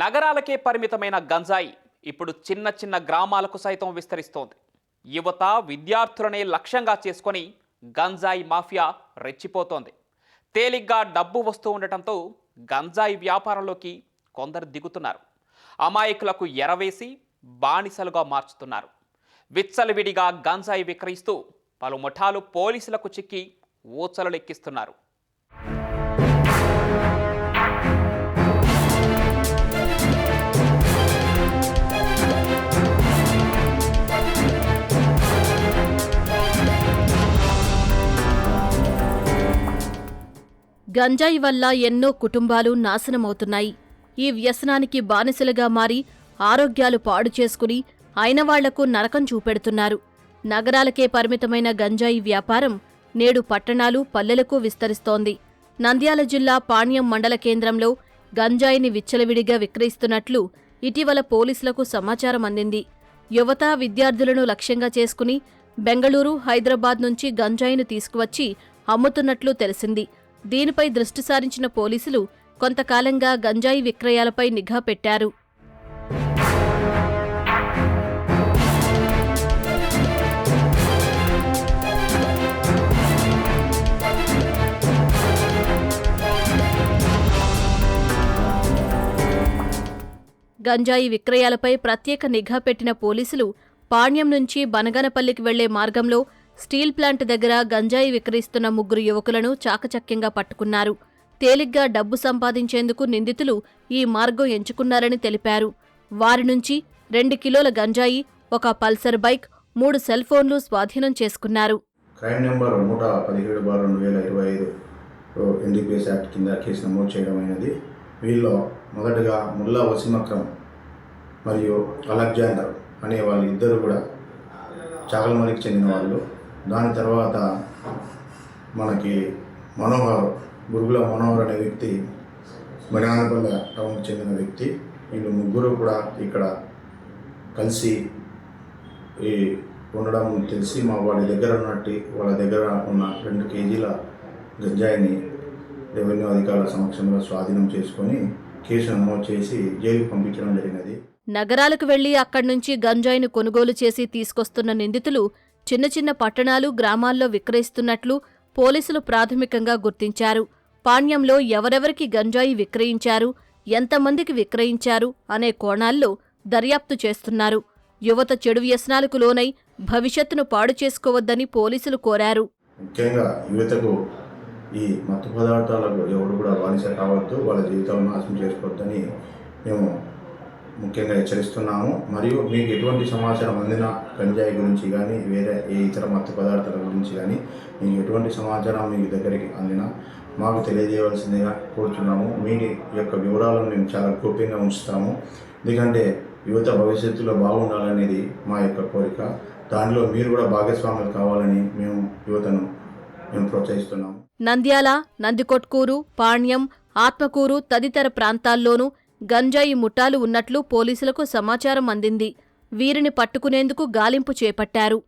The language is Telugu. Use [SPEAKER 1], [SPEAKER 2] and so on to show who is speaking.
[SPEAKER 1] నగరాలకే పరిమితమైన గంజాయి ఇప్పుడు చిన్న చిన్న గ్రామాలకు సైతం విస్తరిస్తోంది. యువత విద్యార్థులనే లక్ష్యంగా చేసుకొని గంజాయి మాఫియా రెచ్చిపోతోంది. తేలిగ్గా డబ్బు వస్తూ ఉండటంతో గంజాయి వ్యాపారంలోకి కొందరు దిగుతున్నారు. అమాయకులకు ఎరవేసి బానిసలుగా మార్చుతున్నారు. విచ్చలవిడిగా గంజాయి విక్రయిస్తూ పలు ముఠాలు పోలీసులకు చిక్కి ఊచలు లెక్కిస్తున్నారు
[SPEAKER 2] గంజాయి వల్ల ఎన్నో కుటుంబాలు నాశనమవుతున్నాయి. ఈ వ్యసనానికి బానిసలుగా మారి ఆరోగ్యాలు పాడు చేసుకుని అయిన వాళ్ళకు నరకం చూపెడుతున్నారు. నగరాలకే పరిమితమైన గంజాయి వ్యాపారం నేడు పట్టణాలు పల్లెలకు విస్తరిస్తోంది. నంద్యాల జిల్లా పాణ్యం మండల కేంద్రంలో గంజాయిని విచ్చలవిడిగా విక్రయిస్తున్నట్లు ఇటీవల పోలీసులకు సమాచారం అందింది. యువత విద్యార్థులను లక్ష్యంగా చేసుకుని బెంగళూరు హైదరాబాద్ నుంచి గంజాయిని తీసుకువచ్చి అమ్ముతున్నట్లు తెలిసింది. దీనిపై దృష్టి సారించిన పోలీసులు కొంతకాలంగా గంజాయి విక్రయాలపై నిఘా పెట్టారు. గంజాయి విక్రయాలపై ప్రత్యేక నిఘా పెట్టిన పోలీసులు పాణ్యం నుంచి బనగనపల్లికి వెళ్ళే మార్గంలో స్టీల్ ప్లాంట్ దగ్గర గంజాయి విక్రయిస్తున్న ముగ్గురు యువకులను చాకచక్యంగా పట్టుకున్నారు. తేలిగ్గా డబ్బు సంపాదించేందుకు నిందితులు ఈ మార్గం ఎంచుకున్నారని తెలిపారు. వారి నుంచి రెండు కిలోల గంజాయి ఒక పల్సర్ బైక్ మూడు సెల్ ఫోన్లు స్వాధీనం చేసుకున్నారు.
[SPEAKER 3] క్రైమ్ నెంబర్ నూట పదిహేడు బార్ రెండు వేల ఇరవై ఐదు ఎన్డీపీఎస్ యాక్ట్ కింద కేసు నమోదు చేయడమైనది వీళ్ళలో మొదటగా ముల్లా వసీమక్రమ్ మరియు అలెగ్జాండర్ అనే వాళ్ళు ఇద్దరు కూడా చాగల్మరికి చెందిన వాళ్ళు. దాని తర్వాత మనకి మనోహర్ గురుగుల మనోహర్ అనే వ్యక్తి బనానపల్లె టౌన్కి చెందిన వ్యక్తి. వీళ్ళు ముగ్గురు కూడా ఇక్కడ కలిసి ఈ ఉండడం తెలిసి మా వాళ్ళ దగ్గర ఉన్నట్టు వాళ్ళ దగ్గర ఉన్న రెండు కేజీల గంజాయిని రెవెన్యూ అధికారుల సమక్షంలో స్వాధీనం చేసుకొని కేసు నమోదు చేసి జైలుకు పంపించడం జరిగినది.
[SPEAKER 2] నగరాలకు వెళ్ళి అక్కడ్నుంచి గంజాయిని కొనుగోలు చేసి తీసుకొస్తున్న నిందితులు చిన్న చిన్న పట్టణాలు గ్రామాల్లో విక్రయిస్తున్నట్లు పోలీసులు ప్రాథమికంగా గుర్తించారు. పాణ్యంలో ఎవరెవరికి గంజాయి విక్రయించారు ఎంతమందికి విక్రయించారు అనే కోణాల్లో దర్యాప్తు చేస్తున్నారు. యువత చెడు వ్యసనాలకు లోనై భవిష్యత్తును పాడు చేసుకోవద్దని పోలీసులు కోరారు.
[SPEAKER 3] ముఖ్యంగా యువతకు ఈ మత్తు పదార్థాలకు ఎవరు కూడా బానిస కావద్దు వాళ్ళ జీవితాలను నాశనం చేసుకోవద్దని మేము ముఖ్యంగా హెచ్చరిస్తున్నాము. మరియు మీకు ఎటువంటి సమాచారం అందినా గంజాయి గురించి కానీ వేరే ఏ ఇతర మత్తు పదార్థాల గురించి కానీ మీకు ఎటువంటి సమాచారం మీకు దగ్గరికి అందినా మాకు తెలియజేయవలసిందిగా కోరుతున్నాము మీ యొక్క వివరాలను మేము చాలా గోప్యంగా ఉంచుతాము. ఎందుకంటే యువత భవిష్యత్తులో బాగుండాలనేది మా యొక్క కోరిక. దానిలో మీరు కూడా భాగస్వాములు కావాలని మేము యువతను మేము ప్రోత్సహిస్తున్నాము.
[SPEAKER 2] నంద్యాల నందికొట్కూరు పాణ్యం ఆత్మకూరు తదితర ప్రాంతాల్లోనూ గంజాయి ముఠాలు ఉన్నట్లు పోలీసులకు సమాచారం అందింది. వీరిని పట్టుకునేందుకు గాలింపు చేపట్టారు.